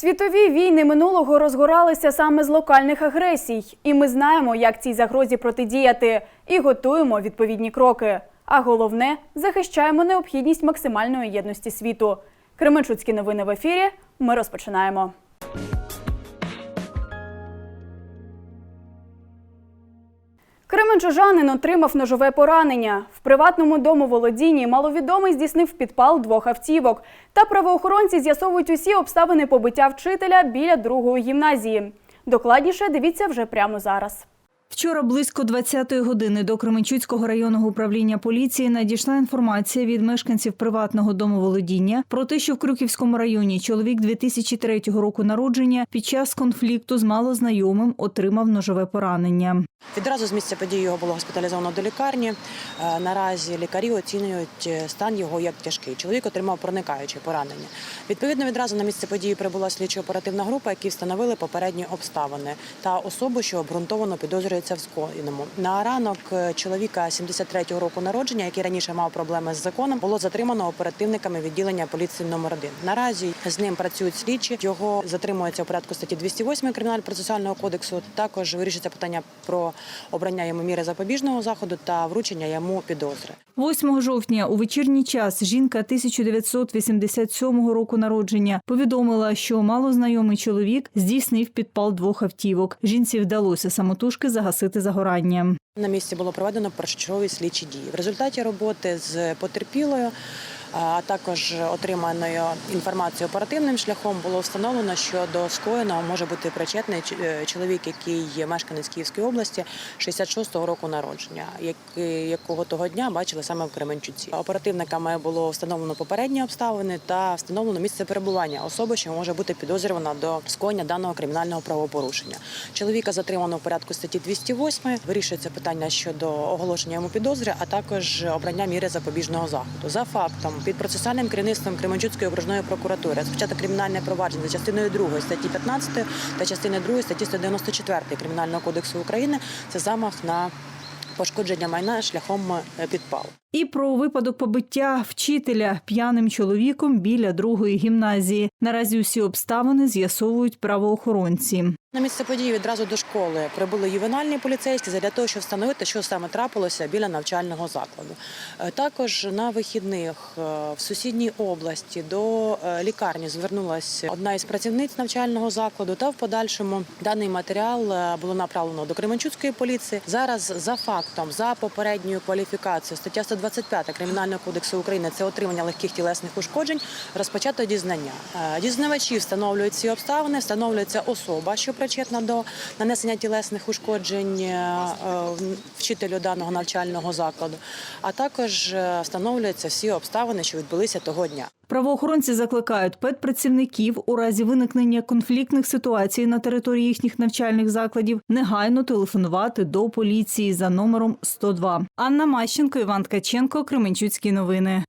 Світові війни минулого розгоралися саме з локальних агресій, і ми знаємо, як цій загрозі протидіяти, і готуємо відповідні кроки. А головне захищаємо необхідність максимальної єдності світу. Кременчуцькі новини в ефірі. Ми розпочинаємо. Кременчужанин отримав ножове поранення. В приватному дому володінні маловідомий здійснив підпал двох автівок. Та правоохоронці з'ясовують усі обставини побиття вчителя біля другої гімназії. Докладніше дивіться вже прямо зараз. Вчора близько 20-ї години до Кременчуцького районного управління поліції надійшла інформація від мешканців приватного домоволодіння про те, що в Крюківському районі чоловік 2003 року народження під час конфлікту з малознайомим отримав ножове поранення. Відразу з місця події його було госпіталізовано до лікарні. Е, Наразі лікарі оцінюють е, стан його як тяжкий. Чоловік отримав проникаюче поранення. Відповідно, відразу на місце події прибула слідчо-оперативна група, які встановили попередні обставини та особу, що обґрунтовано підозрюється в скоєному. На ранок е, чоловіка 73-го року народження, який раніше мав проблеми з законом, було затримано оперативниками відділення поліції номер 1 Наразі з ним працюють слідчі. Його затримується у порядку статті 208 кримінально-процесуального кодексу. Також вирішиться питання про обрання йому міри запобіжного заходу та вручення йому підозри. 8 жовтня у вечірній час жінка 1987 року народження повідомила, що малознайомий чоловік здійснив підпал двох автівок. Жінці вдалося самотужки загасити загорання. На місці було проведено першочергові слідчі дії. В результаті роботи з потерпілою, а також отриманою інформацією оперативним шляхом було встановлено, що до скоєного може бути причетний е, чоловік, який є мешканець Київської області 66-го року народження, якого того дня бачили саме в Кременчуці. Оперативниками було встановлено попередні обставини та встановлено місце перебування особи, що може бути підозрювана до скоєння даного кримінального правопорушення. Чоловіка затримано в порядку статті 208. Вирішується питання щодо оголошення йому підозри, а також обрання міри запобіжного заходу. За фактом під процесуальним керівництвом Кременчуцької окружної прокуратури розпочато кримінальне провадження за частиною 2 статті 15 та частиною 2 статті 194 Кримінального кодексу України. Це замах на пошкодження майна шляхом е, підпалу. І про випадок побиття вчителя п'яним чоловіком біля другої гімназії. Наразі усі обставини з'ясовують правоохоронці. На місце події відразу до школи прибули ювенальні поліцейські для того, щоб встановити, що саме трапилося біля навчального закладу. Е, Також на вихідних е, в сусідній області до е, лікарні звернулася одна із працівниць навчального закладу. Та в подальшому даний матеріал було направлено до Кременчуцької поліції. Зараз за фактом за попередньою кваліфікацією стаття 125 Кримінального кодексу України це отримання легких тілесних ушкоджень. Розпочато дізнання. Е, Дізнавачі встановлюють ці обставини, встановлюється особа, що причетна до нанесення тілесних ушкоджень е, е, вчителю даного навчального закладу, а також встановлюються всі обставини, що відбулися того дня. Правоохоронці закликають педпрацівників у разі виникнення конфліктних ситуацій на території їхніх навчальних закладів негайно телефонувати до поліції за номером 102. Анна Мащенко, Іван Ткаченко, Кременчуцькі новини.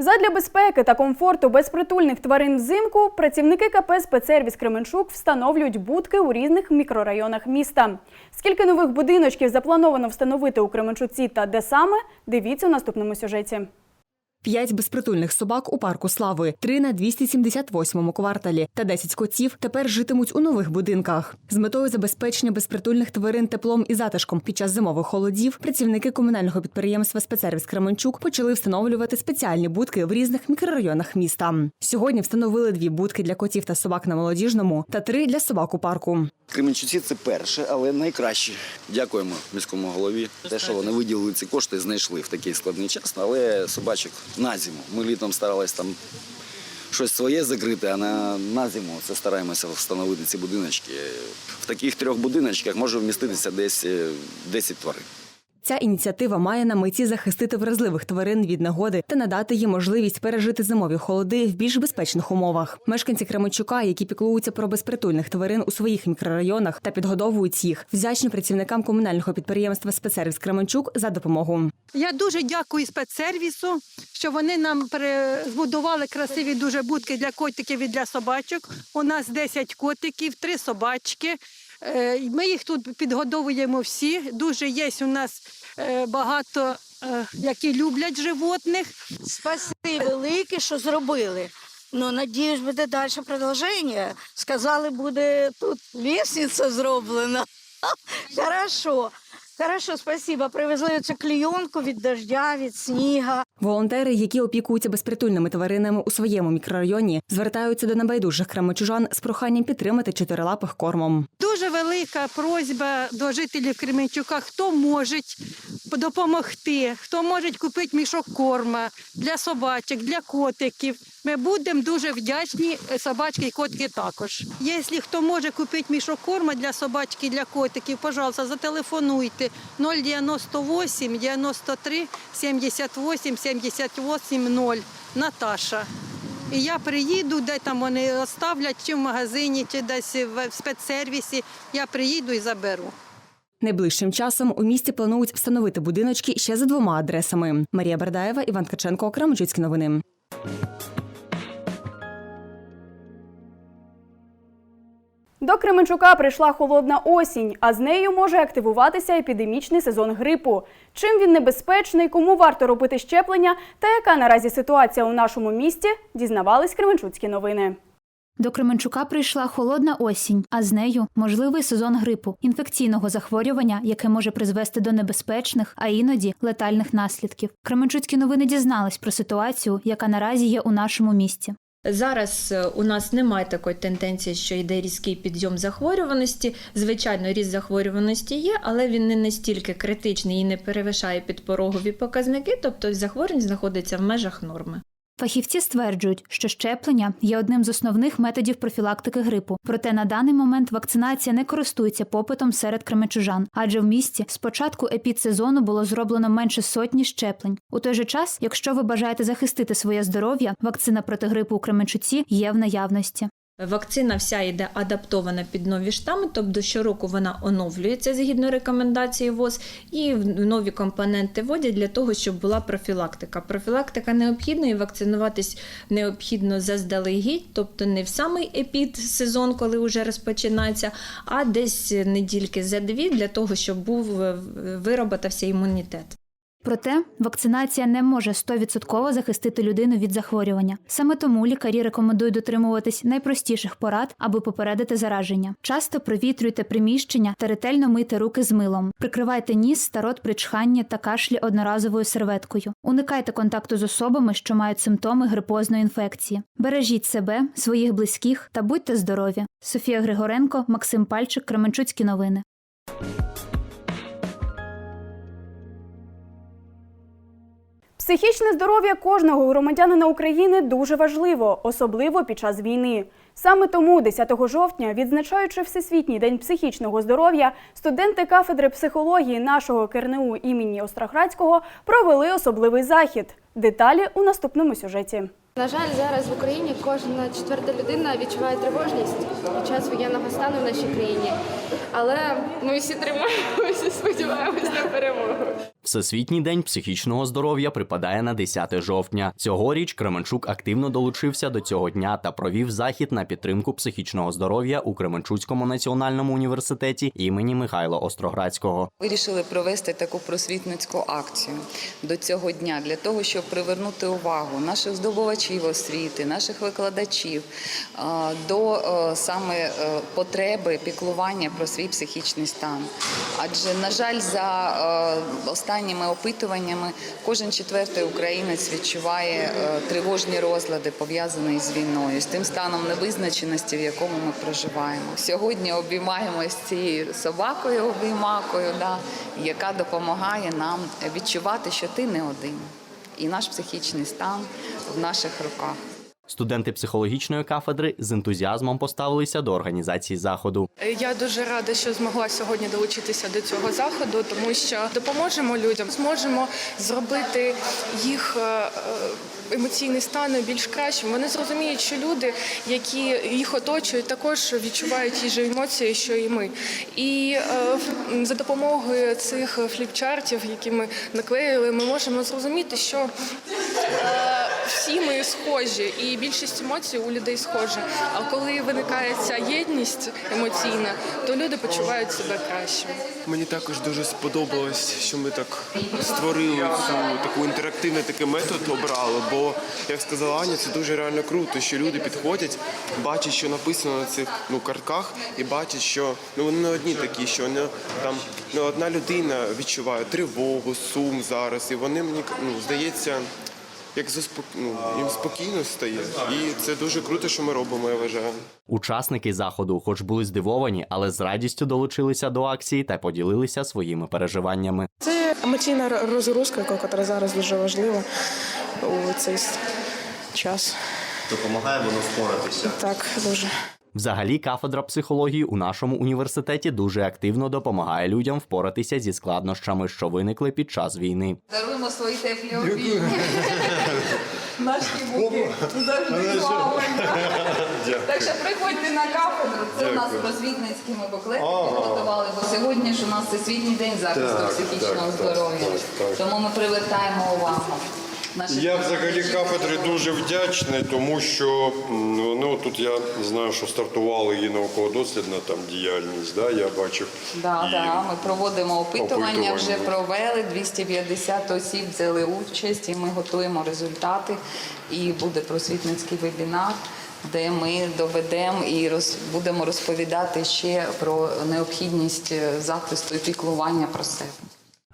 Задля безпеки та комфорту безпритульних тварин взимку працівники КП «Спецсервіс Кременчук встановлюють будки у різних мікрорайонах міста. Скільки нових будиночків заплановано встановити у Кременчуці та де саме, дивіться у наступному сюжеті. П'ять безпритульних собак у парку слави, три на 278-му кварталі та 10 котів тепер житимуть у нових будинках. З метою забезпечення безпритульних тварин теплом і затишком під час зимових холодів працівники комунального підприємства Спецсервіс Кременчук почали встановлювати спеціальні будки в різних мікрорайонах міста. Сьогодні встановили дві будки для котів та собак на молодіжному та три для собак у парку. Кременчуці це перше, але найкраще. Дякуємо міському голові. Те, що вони виділили ці кошти, знайшли в такий складний час, але собачок на зиму. Ми літом старалися там щось своє закрити, а на, на зиму це стараємося встановити ці будиночки. В таких трьох будиночках може вміститися десь е, 10 тварин. Ця ініціатива має на меті захистити вразливих тварин від негоди та надати їм можливість пережити зимові холоди в більш безпечних умовах. Мешканці Кременчука, які піклуються про безпритульних тварин у своїх мікрорайонах та підгодовують їх, вдячні працівникам комунального підприємства Спецсервіс Кременчук за допомогу. Я дуже дякую спецсервісу, що вони нам збудували красиві дуже будки для котиків і для собачок. У нас 10 котиків, 3 собачки. Е, Ми їх тут підгодовуємо всі. Дуже є у нас багато е, які люблять животних. Спасибі велике, що зробили. Ну, надіюсь, буде далі продовження. Сказали, буде тут лісниця зроблена. Хорошо. Хорошо, спасибо. Привезли цю клійонку від дождя, від сніга. Волонтери, які опікуються безпритульними тваринами у своєму мікрорайоні, звертаються до небайдужих кременчужан з проханням підтримати чотирилапих кормом. Дуже велика просьба до жителів Кременчука, хто може допомогти, хто може купити мішок корма для собачок, для котиків. Ми будемо дуже вдячні собачки і котики також. Якщо хто може купити мішок корма для собачки і для котиків, пожалуйста, зателефонуйте 098 93 78 78 0. Наташа. І я приїду, де там вони оставлять, чи в магазині, чи десь в спецсервісі. Я приїду і заберу. Найближчим часом у місті планують встановити будиночки ще за двома адресами: Марія Бердаєва, Іван Ткаченко, Кременчуцькі новини. До Кременчука прийшла холодна осінь, а з нею може активуватися епідемічний сезон грипу. Чим він небезпечний, кому варто робити щеплення та яка наразі ситуація у нашому місті, дізнавались Кременчуцькі новини. До Кременчука прийшла холодна осінь, а з нею можливий сезон грипу, інфекційного захворювання, яке може призвести до небезпечних, а іноді летальних наслідків. Кременчуцькі новини дізнались про ситуацію, яка наразі є у нашому місті. Зараз е, у нас немає такої тенденції, що йде різкий підйом захворюваності. Звичайно, ріст захворюваності є, але він не настільки критичний і не перевищає підпорогові показники, тобто захворюваність знаходиться в межах норми. Фахівці стверджують, що щеплення є одним з основних методів профілактики грипу. Проте на даний момент вакцинація не користується попитом серед кременчужан, адже в місті з початку епідсезону було зроблено менше сотні щеплень. У той же час, якщо ви бажаєте захистити своє здоров'я, вакцина проти грипу у Кременчуці є в наявності. Вакцина вся йде адаптована під нові штами, тобто щороку вона оновлюється згідно рекомендації ВОЗ, і нові компоненти вводять для того, щоб була профілактика. Профілактика необхідна і вакцинуватись необхідно заздалегідь, тобто не в самий епід сезон, коли вже розпочинається, а десь недільки за дві для того, щоб був е, вироботався імунітет. Проте вакцинація не може 100% захистити людину від захворювання. Саме тому лікарі рекомендують дотримуватись найпростіших порад, аби попередити зараження. Часто провітрюйте приміщення та ретельно мийте руки з милом. Прикривайте ніс та рот при чханні та кашлі одноразовою серветкою. Уникайте контакту з особами, що мають симптоми грипозної інфекції. Бережіть себе, своїх близьких та будьте здорові. Софія Григоренко, Максим Пальчик, Кременчуцькі новини. Психічне здоров'я кожного громадянина України дуже важливо, особливо під час війни. Саме тому 10 жовтня, відзначаючи Всесвітній день психічного здоров'я, студенти кафедри психології нашого КРНУ імені Остроградського провели особливий захід. Деталі у наступному сюжеті. На жаль, зараз в Україні кожна четверта людина відчуває тривожність під час воєнного стану в нашій країні. Але ми всі тримаємося, і сподіваємось на перемогу. Всесвітній день психічного здоров'я припадає на 10 жовтня. Цьогоріч Кременчук активно долучився до цього дня та провів захід на підтримку психічного здоров'я у Кременчуцькому національному університеті імені Михайла Остроградського. Вирішили провести таку просвітницьку акцію до цього дня для того, щоб привернути увагу наших здобувачів освіти, наших викладачів до е, саме е, потреби піклування про свій психічний стан. Адже, на жаль, за е, останніми опитуваннями кожен четвертий українець відчуває е, тривожні розлади, пов'язані з війною, з тим станом невизначеності, в якому ми проживаємо. Сьогодні обіймаємося цією собакою, обіймакою, да, яка допомагає нам відчувати, що ти не один, і наш психічний стан в наших руках. Студенти психологічної кафедри з ентузіазмом поставилися до організації заходу. Я дуже рада, що змогла сьогодні долучитися до цього заходу, тому що допоможемо людям, зможемо зробити їх е, емоційний стан більш кращим. Вони зрозуміють, що люди, які їх оточують, також відчувають ті ж емоції, що і ми. І е, за допомогою цих фліпчартів, які ми наклеїли, ми можемо зрозуміти, що е, всі ми схожі, і більшість емоцій у людей схожі. А коли виникає ця єдність емоційна, то люди почувають себе краще. Мені також дуже сподобалось, що ми так створили цю таку інтерактивний такий метод обрали. Бо, як сказала Аня, це дуже реально круто, що люди підходять, бачать, що написано на цих ну, картках, і бачать, що ну вони не одні такі, що не там не одна людина відчуває тривогу, сум зараз, і вони мені ну, здається. Як заспок... ну, їм спокійно стає, і це дуже круто, що ми робимо. Я вважаю. Учасники заходу, хоч були здивовані, але з радістю долучилися до акції та поділилися своїми переживаннями. Це емоційна розгрузка, яка зараз дуже важлива у цей час. Допомагає воно впоратися. Так, дуже. Взагалі, кафедра психології у нашому університеті дуже активно допомагає людям впоратися зі складнощами, що виникли під час війни. Даруємо свої теплі обійми. Наші буки завжди з вами. Так що приходьте на кафедру. Це у нас просвітницькі ми буклети підготували, бо сьогодні ж у нас всесвітній день захисту психічного здоров'я. Тому ми привертаємо увагу. Наших Я взагалі кафедрі дуже вдячний, тому що ну тут я знаю, що стартувала її науково-дослідна там діяльність. Да, я бачив. Да, І да, ми проводимо опитування, вже Опитування. провели, 250 осіб взяли участь, і ми готуємо результати. І буде просвітницький вебінар, де ми доведемо і роз, будемо розповідати ще про необхідність е, захисту і піклування про себе.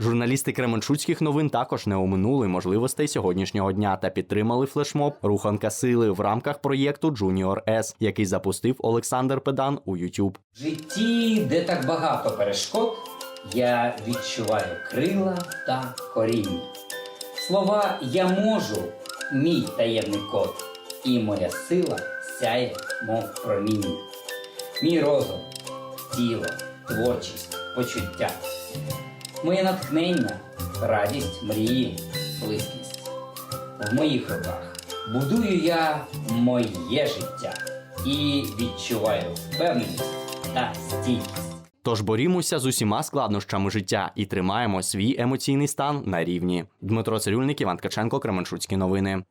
Журналісти Кременчуцьких новин також не оминули можливостей сьогоднішнього дня та підтримали флешмоб Руханка сили в рамках проєкту Junior S, який запустив Олександр Педан у YouTube. В житті, де так багато перешкод, я відчуваю крила та коріння. Слова я можу, мій таємний код, і моя сила сяє, мов проміння. Мій розум, тіло, творчість, почуття. Моє натхнення, радість, мрії, близькість. В моїх руках будую я моє життя і відчуваю впевненість та стійкість. Тож борімося з усіма складнощами життя і тримаємо свій емоційний стан на рівні. Дмитро Цирюльник, Іван Ткаченко, Кременчуцькі новини.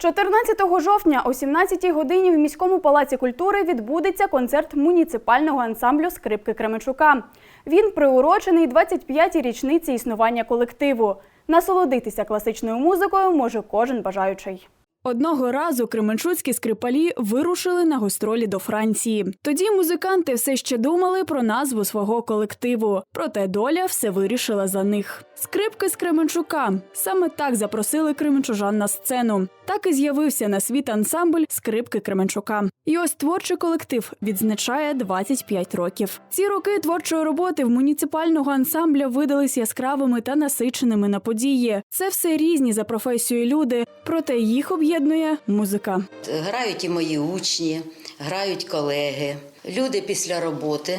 14 жовтня о 17 годині в міському палаці культури відбудеться концерт муніципального ансамблю скрипки Кременчука. Він приурочений 25-й річниці існування колективу. Насолодитися класичною музикою може кожен бажаючий. Одного разу кременчуцькі скрипалі вирушили на гастролі до Франції. Тоді музиканти все ще думали про назву свого колективу, проте доля все вирішила за них. Скрипки з Кременчука саме так запросили кременчужан на сцену. Так і з'явився на світ ансамбль скрипки Кременчука. І ось творчий колектив відзначає 25 років. Ці роки творчої роботи в муніципального ансамбля видались яскравими та насиченими на події. Це все різні за професією люди, проте їх об'єднує музика. Грають і мої учні, грають колеги. Люди після роботи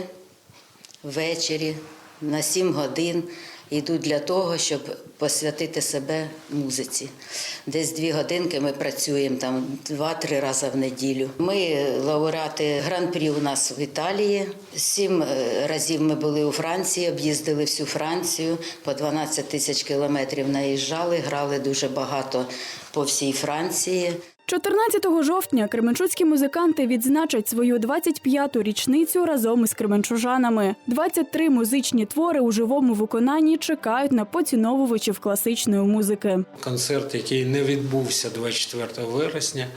ввечері на 7 годин йдуть для того, щоб посвятити себе музиці. Десь дві годинки ми працюємо там два-три рази в неділю. Ми лауреати гран-прі у нас в Італії. Сім е, разів ми були у Франції, об'їздили всю Францію, по 12 тисяч кілометрів наїжджали, грали дуже багато по всій Франції. 14 жовтня кременчуцькі музиканти відзначать свою 25-ту річницю разом із кременчужанами. 23 музичні твори у живому виконанні чекають на поціновувачів класичної музики. Концерт, який не відбувся 24 вересня,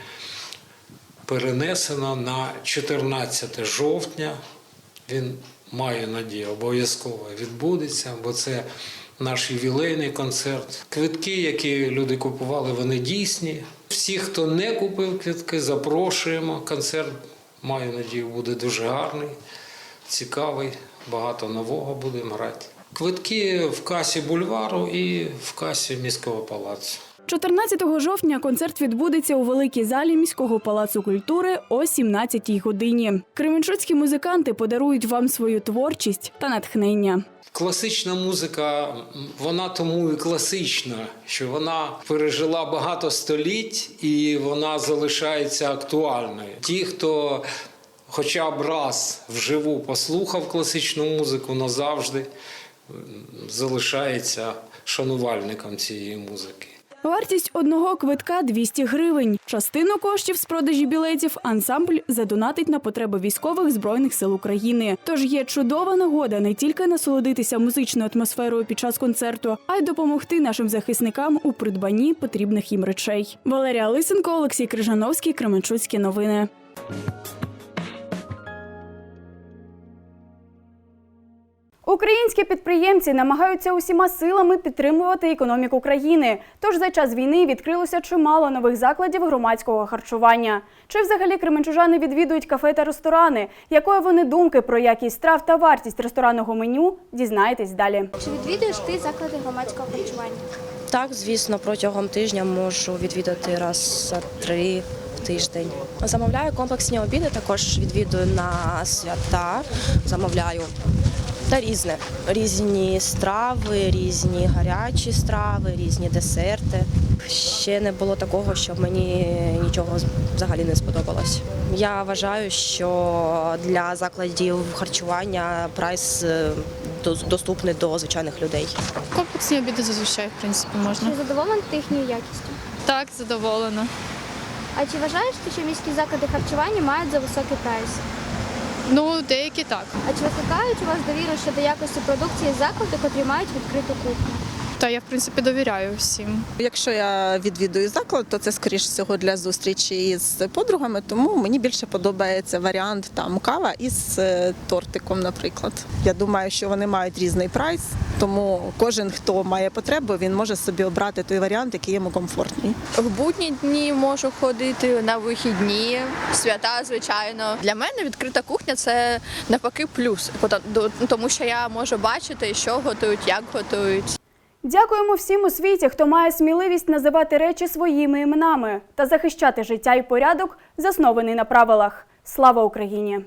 перенесено на 14 жовтня. Він маю надію, обов'язково відбудеться, бо це наш ювілейний концерт. Квитки, які люди купували, вони дійсні. Всі, хто не купив квитки, запрошуємо. Концерт, маю надію, буде дуже гарний, цікавий, багато нового будемо грати. Квитки в касі бульвару і в касі міського палацу. 14 жовтня концерт відбудеться у великій залі міського палацу культури о 17-й годині. Кременчуцькі музиканти подарують вам свою творчість та натхнення. Класична музика, вона тому і класична, що вона пережила багато століть і вона залишається актуальною. Ті, хто хоча б раз вживу послухав класичну музику назавжди, залишається шанувальником цієї музики. Вартість одного квитка 200 гривень. Частину коштів з продажі білетів ансамбль задонатить на потреби військових збройних сил України. Тож є чудова нагода не тільки насолодитися музичною атмосферою під час концерту, а й допомогти нашим захисникам у придбанні потрібних їм речей. Валерія Лисенко, Олексій Крижановський, Кременчуцькі новини. Українські підприємці намагаються усіма силами підтримувати економіку країни. Тож за час війни відкрилося чимало нових закладів громадського харчування. Чи взагалі кременчужани відвідують кафе та ресторани? Якої вони думки про якість страв та вартість ресторанного меню? Дізнаєтесь далі. Чи відвідуєш ти заклади громадського харчування? Так, звісно, протягом тижня можу відвідати раз за три в тиждень. Замовляю комплексні обіди, також відвідую на свята. Замовляю та різне. Різні страви, різні гарячі страви, різні десерти. Ще не було такого, щоб мені нічого взагалі не сподобалось. Я вважаю, що для закладів харчування прайс е, доступний до звичайних людей. Комплексні обіди зазвичай, в принципі, можна. Чи задоволена ти їхньою якістю? Так, задоволена. А чи вважаєш ти, що міські заклади харчування мають за високий прайс? Ну, деякі так. А чи викликають у вас довіру щодо якості продукції заклади, котрі мають відкриту кухню? Та я, в принципі, довіряю всім. Якщо я відвідую заклад, то це скоріш всього для зустрічі з подругами, тому мені більше подобається варіант там кава із е, тортиком, наприклад. Я думаю, що вони мають різний прайс, тому кожен, хто має потребу, він може собі обрати той варіант, який йому комфортний. В будні дні можу ходити на вихідні, свята, звичайно. Для мене відкрита кухня це навпаки плюс, тому що я можу бачити, що готують, як готують. Дякуємо всім у світі, хто має сміливість називати речі своїми іменами та захищати життя і порядок, заснований на правилах. Слава Україні!